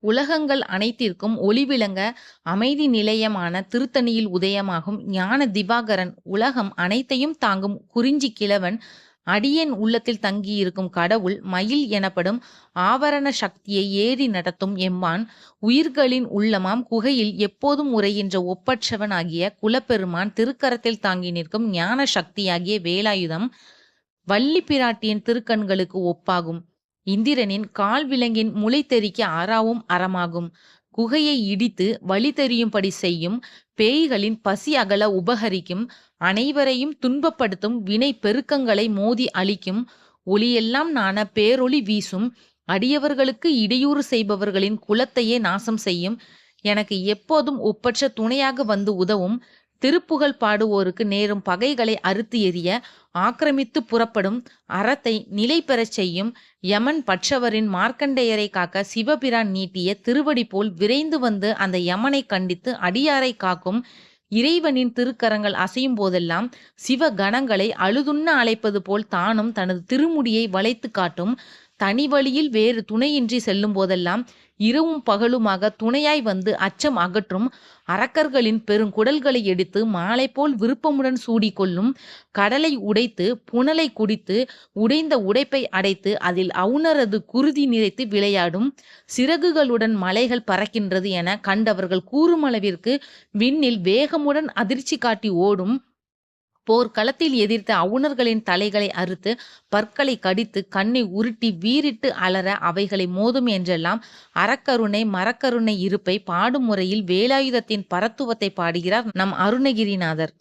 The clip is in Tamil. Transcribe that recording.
உலகங்கள் அனைத்திற்கும் ஒளிவிளங்க அமைதி நிலையமான திருத்தணியில் உதயமாகும் ஞான திவாகரன். உலகம் அனைத்தையும் தாங்கும் குறிஞ்சி கிழவன் அடியேன் உள்ளத்தில் தங்கியிருக்கும் கடவுள் மயில் எனப்படும் ஆவரண சக்தியை ஏறி நடத்தும் எம்மான். உயிர்களின் உள்ளமாம் குகையில் எப்போதும் உரைகின்ற ஒப்பற்றவன் ஆகிய குலப்பெருமான் திருக்கரத்தில் தாங்கி நிற்கும் ஞான சக்தியாகிய வேலாயுதம் வள்ளி பிராட்டியின் திருக்கண்களுக்கு ஒப்பாகும். இந்திரனின் கால் விலங்கின் முளை தெறிக்க ஆறாவும் அறமாகும். குகையை இடித்து வழி தெரியும்படி செய்யும் பேய்களின் பசி அகல உபகரிக்கும் அனைவரையும் துன்பப்படுத்தும் வினை பெருக்கங்களை மோதி அழிக்கும் ஒளியெல்லாம் நாண பேரொளி வீசும் அடியவர்களுக்கு இடையூறு செய்பவர்களின் குலத்தையே நாசம் செய்யும் எனக்கு எப்போதும் ஒப்பற்ற துணையாக வந்து உதவும் திருப்புகழ் பாடுவோருக்கு நேரும் பகைகளை அறுத்து எறிய ஆக்கிரமித்து புறப்படும் அறத்தை நிலை பெறச் செய்யும் யமன் பற்றவரின் மார்க்கண்டேயரை காக்க சிவபிரான் நீட்டிய திருவடி போல் விரைந்து வந்து அந்த யமனை கண்டித்து அடியாரை காக்கும் இறைவனின் திருக்கரங்கள் அசையும் போதெல்லாம் சிவ கணங்களை அழுதுண்ண அழைப்பது போல் தானும் தனது திருமுடியை வளைத்து காட்டும் தனி வழியில் வேறு துணையின்றி செல்லும் போதெல்லாம் இரவும் பகலுமாக துணையாய் வந்து அச்சம் அகற்றும் அரக்கர்களின் பெருங்குடல்களை எடுத்து மாலை போல் விருப்பமுடன் சூடிக்கொள்ளும் கடலை உடைத்து புனலை குடித்து உடைந்த உடைப்பை அடைத்து அதில் அவுணரது குருதி நிறைத்து விளையாடும் சிறகுகளுடன் மலைகள் பறக்கின்றது என கண்டவர்கள் கூறுமளவிற்கு விண்ணில் வேகமுடன் அதிர்ச்சி காட்டி ஓடும் போர்க்களத்தில் எதிர்த்த அவுணர்களின் தலைகளை அறுத்து பற்களை கடித்து கண்ணை உருட்டி வீறிட்டு அலற அவைகளை மோதும் என்றெல்லாம் அறக்கருணை மரக்கருணை இருப்பை பாடும் முறையில் வேலாயுதத்தின் பரத்துவத்தை பாடுகிறார் நம் அருணகிரிநாதர்.